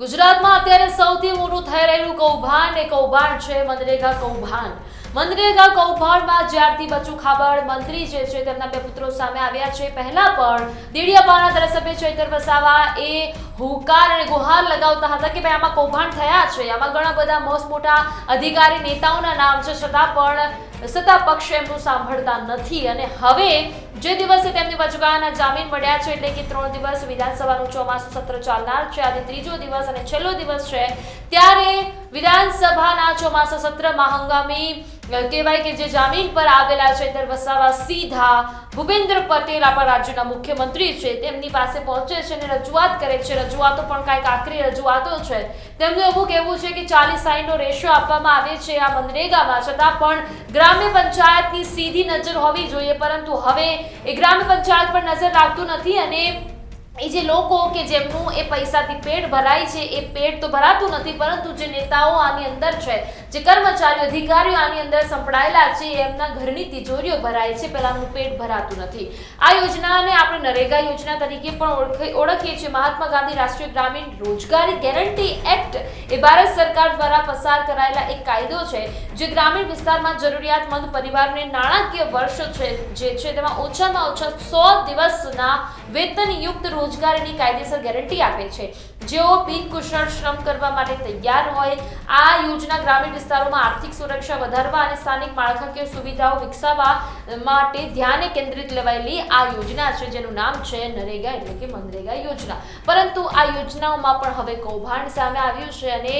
ગુજરાતમાં અત્યારે સૌથી મોટું થઈ રહેલું કૌભાંડ એ કૌભાંડ છે મનરેગા કૌભાંડ. મનરેગા કૌભાંડમાં જ્યારથી બચુ ખાબડ મંત્રી જે છે તેમના બે પુત્રો સામે આવ્યા છે. પહેલા પણ દેડિયાપાના ધારાસભ્ય ચૈતર વસાવા એ હુંકાર અને ગુહાર લગાવતા હતા કે ભાઈ આમાં કૌભાંડ થયા છે. આમાં ઘણા બધા મસ્ત મોટા અધિકારી નેતાઓના નામ છે. છતાં પણ સત્તા પક્ષ એમનું સાંભળતા નથી. અને હવે જે દિવસે તેમને વચગાળાના જામીન મળ્યા છે એટલે કે ત્રણ દિવસ વિધાનસભાનું ચોમાસું સત્ર ચાલનાર છે. આજે ત્રીજો દિવસ અને છેલ્લો દિવસ છે. ત્યારે વિધાનસભાના ચોમાસા સત્રમાં હંગામી કહેવાય કે જે જામીન પર આવેલા છે ત્યારે વસાવા સીધા ભૂપેન્દ્ર પટેલ આપણા રાજ્યના મુખ્યમંત્રી છે. તેમની પાસે પહોંચે છે અને રજૂઆત કરે છે. રજૂઆતો પણ કાંઈક આખરી રજૂઆતો છે. તેમનું એવું કહેવું છે કે ચાલીસ સાઈઠનો રેશિયો આપવામાં આવે છે આ મનરેગામાં. છતાં પણ ગ્રામ્ય પંચાયતની સીધી નજર હોવી જોઈએ, પરંતુ હવે એ ગ્રામ્ય પંચાયત પર નજર રાખતું નથી અને એ જે લોકો કે જેમનું એ પૈસાથી પેટ ભરાય છે, એ પેટ તો ભરાતું નથી, પરંતુ જે નેતાઓ આની અંદર છે જે કર્મચારીઓ, અધિકારીઓ આની અંદર સંપડાયેલા છે, એમના ઘરની તિજોરીઓ ભરાય છે પેલાનું પેટ ભરાતું નથી. આ યોજનાને આપણે નરેગા યોજના તરીકે પણ ઓળખી- ઓળખીએ છીએ. મહાત્મા ગાંધી રાષ્ટ્રીય ગ્રામીણ રોજગારી ગેરંટી એક્ટ એ ભારત સરકાર દ્વારા પસાર કરાયેલા એક કાયદો છે, જે ગ્રામીણ વિસ્તારમાં જરૂરિયાતમંદ પરિવારને નાણાકીય વર્ષ છે, જે છે તેમાં ઓછામાં ઓછા સો દિવસના વેતનયુક્ત રોજગારીની કાયદેસર ગેરંટી આપે છે. જેઓ બિનકુશળ શ્રમ કરવા માટે તૈયાર હોય, આ યોજના ગ્રામીણ વિસ્તારોમાં આર્થિક સુરક્ષા વધારવા અને સ્થાનિક માળખાકીય સુવિધાઓ વિકસાવવા માટે ધ્યાને કેન્દ્રિત લેવાયેલી આ યોજના છે, જેનું નામ છે નરેગા એટલે કે મનરેગા યોજના. પરંતુ આ યોજનાઓમાં પણ હવે કૌભાંડ સામે આવ્યું છે અને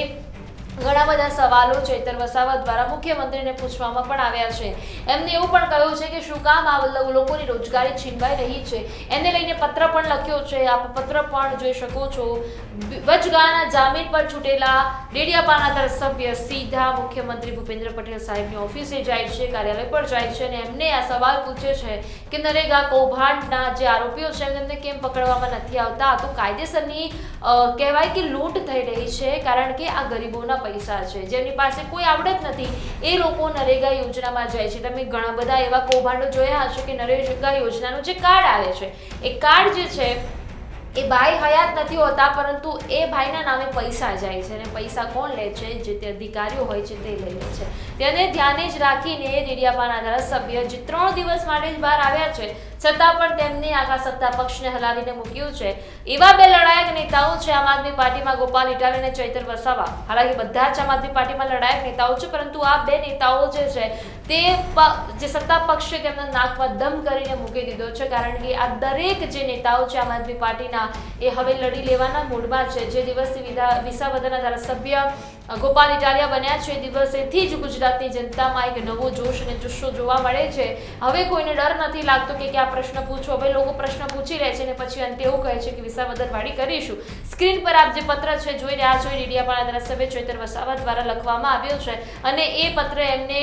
ઘણા બધા સવાલો ચૈતર વસાવા દ્વારા મુખ્યમંત્રીને પૂછવામાં પણ આવ્યા છે. એમને એવું પણ કહ્યું છે કે શું કામ આ લોકોની રોજગારી છીનવાઈ રહી છે? એને લઈને પત્ર પણ લખ્યો છે. આપ પત્ર પણ જોઈ શકો છો. વચગાળાના જામીન પર છૂટેલા ડેડિયાપાના ધારાસભ્ય સીધા મુખ્યમંત્રી ભૂપેન્દ્ર પટેલ સાહેબની ઓફિસે જાય છે, કાર્યાલય પર જાય છે અને એમને આ સવાલ પૂછે છે કે નરેગા કૌભાંડના જે આરોપીઓ છે એમને કેમ પકડવામાં નથી આવતા? તો કાયદેસરની કહેવાય કે લૂંટ થઈ રહી છે કારણ કે આ ગરીબોના પૈસા છે. જેમની પાસે કોઈ આવડત નથી, એ લોકો નરેગા યોજનામાં જાય છે. તમે ઘણા બધા એવા કૌભાંડો જોયા હશે કે નરેગા યોજનાનું જે કાર્ડ આવે છે, એ કાર્ડ જે છે એ ભાઈ હયાત નથી હોતા, પરંતુ એ ભાઈના નામે પૈસા જાય છે અને પૈસા કોણ લે છે? જે તે અધિકારીઓ હોય છે તે લે છે. તેને ધ્યાને જ રાખીને ડેડિયાપાના ધારાસભ્ય જે ત્રણ દિવસ માટે જ બહાર આવ્યા છે, છતાં પણ તેમને આખા સત્તા પક્ષને હલાવીને મૂક્યું છે. એવા બે લડાયક નેતાઓ છે આમ આદમી પાર્ટીમાં ગોપાલ ઇટાલી અને ચૈતર વસાવા. હાલાકી બધા જ આમ આદમી પાર્ટીમાં લડાયક નેતાઓ છે, પરંતુ આ બે નેતાઓ જે છે, તે જે સત્તા પક્ષે તેમના નાકમાં દમ કરીને મૂકી દીધો છે, કારણ કે આ દરેક જે નેતાઓ છે આમ આદમી પાર્ટીના એ હવે લડી લેવાના મૂડમાં છે. જે દિવસથી વિસાવદરના ધારાસભ્ય ગોપાલ ઇટાલિયા બન્યા છે દિવસેથી જ ગુજરાતની જનતામાં એક નવો જોશ અને જુસ્સો જોવા મળે છે. હવે કોઈને ડર નથી લાગતો કે આ પ્રશ્ન પૂછો. હવે લોકો પ્રશ્ન પૂછી રહે છે અને પછી અંતે એવું કહે છે કે વિસાવદર વાળી કરીશું. સ્ક્રીન પર આપ જે પત્ર છે, જોઈ રહ્યા છો ડીડિયાપાડા ધારાસભ્ય ચૈતર વસાવા દ્વારા લખવામાં આવ્યો છે. અને એ પત્ર એમને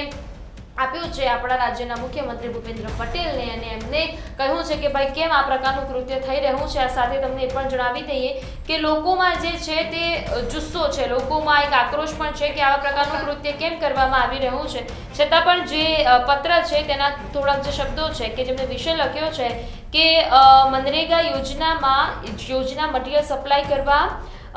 આપ્યું છે આપણા રાજ્યના મુખ્યમંત્રી ભૂપેન્દ્ર પટેલને અને એમને કહ્યું છે કે ભાઈ કેમ આ પ્રકારનું કૃત્ય થઈ રહ્યું છે. આ સાથે તમને એ પણ જણાવી દઈએ કે લોકોમાં જે છે તે જુસ્સો છે. લોકોમાં એક આક્રોશ પણ છે કે આવા પ્રકારનું કૃત્ય કેમ કરવામાં આવી રહ્યું છે. છતાં પણ જે પત્ર છે તેના થોડાક જે શબ્દો છે કે જેમને વિષય લખ્યો છે કે મનરેગા યોજનામાં, યોજના મટીરિયલ સપ્લાય કરવા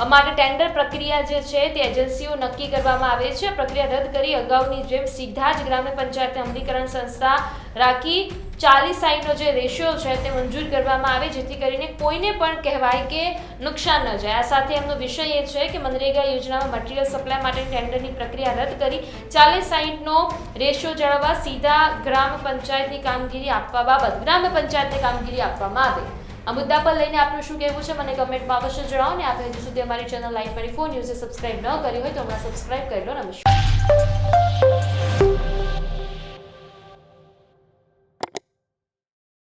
માટે ટેન્ડર પ્રક્રિયા જે છે તે એજન્સીઓ નક્કી કરવામાં આવે છે. પ્રક્રિયા રદ કરી અગાઉની જેમ સીધા જ ગ્રામ્ય પંચાયતને અમલીકરણ સંસ્થા રાખી ચાલીસ સાઈટનો જે રેશિયો છે તે મંજૂર કરવામાં આવે, જેથી કરીને કોઈને પણ કહેવાય કે નુકસાન ન જાય. આ સાથે એમનો વિષય એ છે કે મનરેગા યોજનામાં મટીરિયલ સપ્લાય માટે ટેન્ડરની પ્રક્રિયા રદ કરી ચાલીસ સાઈઠનો રેશિયો જાળવવા સીધા ગ્રામ પંચાયતની કામગીરી આપવા બાબત ગ્રામ પંચાયતને કામગીરી આપવામાં આવે. આ મુદ્દા પર લઈને આપનું શું કહેવું છે મને કમેન્ટમાં અવશ્ય જણાવો ને આપ હજુ સુધી અમારી ચેનલ લાઈવ ટ્વેન્ટી ફોર ન્યૂઝે સબસ્ક્રાઈબ ન કરી હોય તો હમણાં સબસ્ક્રાઈબ કરી લો નમસ્કાર